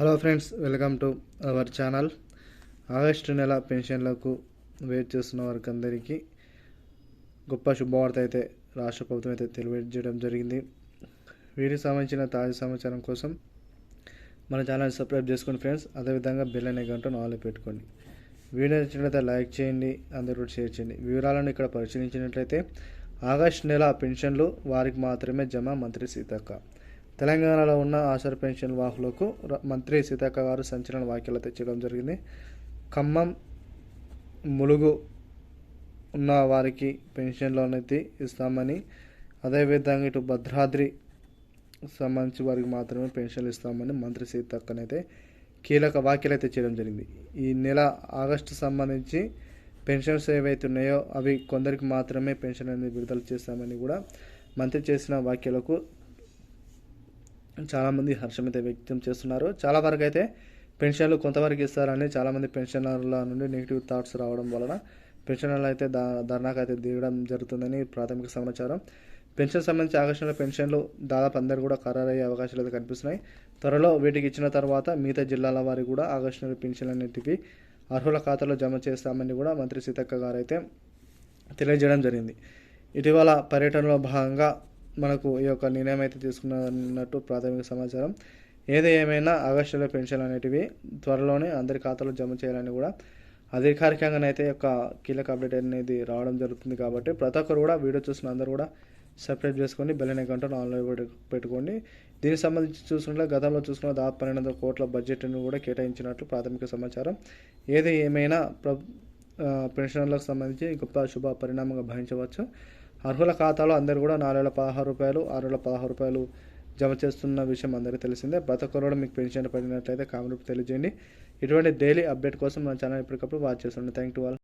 Hello friends welcome to our channel August నెల పెన్షన్లకు wait చేస్తున్న వారికి అందరికీ గొప్ప శుభవార్త అయితే రాష్ట్ర ప్రభుత్వం అయితే తెలియజేయడం జరిగింది. వీటికి సంబంధించిన తాజా సమాచారం కోసం మన ఛానల్ సబ్స్క్రైబ్ చేసుకోండి ఫ్రెండ్స్ అదేవిధంగా బెల్ అనే గంట ఆన్లో పెట్టుకోండి. వీడియో నచ్చినట్లయితే లైక్ చేయండి అందరూ కూడా షేర్ చేయండి. వివరాలను ఇక్కడ పరిశీలించినట్లయితే ఆగస్టు నెల పెన్షన్లు వారికి మాత్రమే జమ మంత్రి సీతక్క. తెలంగాణలో ఉన్న ఆశర్ పెన్షన్ వాహులకు మంత్రి సీతక్క గారు సంచలన వ్యాఖ్యలు తెచ్చడం జరిగింది. ఖమ్మం ములుగు ఉన్న వారికి పెన్షన్లు అనేది ఇస్తామని అదేవిధంగా ఇటు భద్రాద్రి సంబంధించి వారికి మాత్రమే పెన్షన్లు ఇస్తామని మంత్రి సీతక్కనైతే కీలక వ్యాఖ్యలు అయితే చేయడం జరిగింది. ఈ నెల ఆగస్టు సంబంధించి పెన్షన్స్ ఏవైతే ఉన్నాయో అవి కొందరికి మాత్రమే పెన్షన్ అనేది విడుదల చేస్తామని కూడా మంత్రి చేసిన వ్యాఖ్యలకు చాలామంది హర్షం అయితే వ్యక్తం చేస్తున్నారు. చాలా వరకు అయితే పెన్షన్లు కొంతవరకు ఇస్తారని చాలామంది పెన్షనర్ల నుండి నెగిటివ్ థాట్స్ రావడం వలన పెన్షనర్లు అయితే దా ధర్నాకు అయితే దిగడం జరుగుతుందని ప్రాథమిక సమాచారం. పెన్షన్ సంబంధించి ఆకర్షణ పెన్షన్లు దాదాపు అందరు కూడా ఖరారయ్యే అవకాశాలు అయితే కనిపిస్తున్నాయి. త్వరలో వీటికి ఇచ్చిన తర్వాత మిగతా జిల్లాల వారికి కూడా ఆగస్టు నెల పెన్షన్ అర్హుల ఖాతాలో జమ చేస్తామని కూడా మంత్రి సీతక్క గారు అయితే తెలియజేయడం జరిగింది. ఇటీవల పర్యటనలో భాగంగా మనకు ఈ యొక్క నిర్ణయం అయితే తీసుకున్నట్టు ప్రాథమిక సమాచారం. ఏది ఏమైనా ఆగస్టులో పెన్షన్ అనేటివి త్వరలోనే అందరి ఖాతాలో జమ చేయాలని కూడా అధికారికంగానైతే అయితే యొక్క కీలక అప్డేట్ అనేది రావడం జరుగుతుంది కాబట్టి ప్రతి ఒక్కరు కూడా వీడియో చూసిన అందరూ కూడా సబ్స్క్రైబ్ చేసుకొని బెల్ అనే గంటను ఆన్లైన్ పెట్టుకోండి. దీనికి సంబంధించి చూసుకుంటే గతంలో చూసుకున్న దాదాపు పన్నెండు వందల కోట్ల బడ్జెట్ను కూడా కేటాయించినట్లు ప్రాథమిక సమాచారం. ఏది ఏమైనా ప్ర పెన్షనర్లకు సంబంధించి గొప్ప శుభ పరిణామంగా భావించవచ్చు. అర్హుల ఖాతాలో అందరూ కూడా నాలుగు వేల పదహారు రూపాయలు ఆరు వేల పదహారు రూపాయలు జమ చేస్తున్న విషయం అందరికీ తెలిసిందే. ప్రతి కూడా మీకు పెన్షన్ పడినట్లయితే కామెంట్ తెలియజేయండి. ఇటువంటి డైలీ అప్డేట్ కోసం మన ఛానల్ ఎప్పటికప్పుడు వాచ్ చేస్తుండే థ్యాంక్ యూ ఆల్.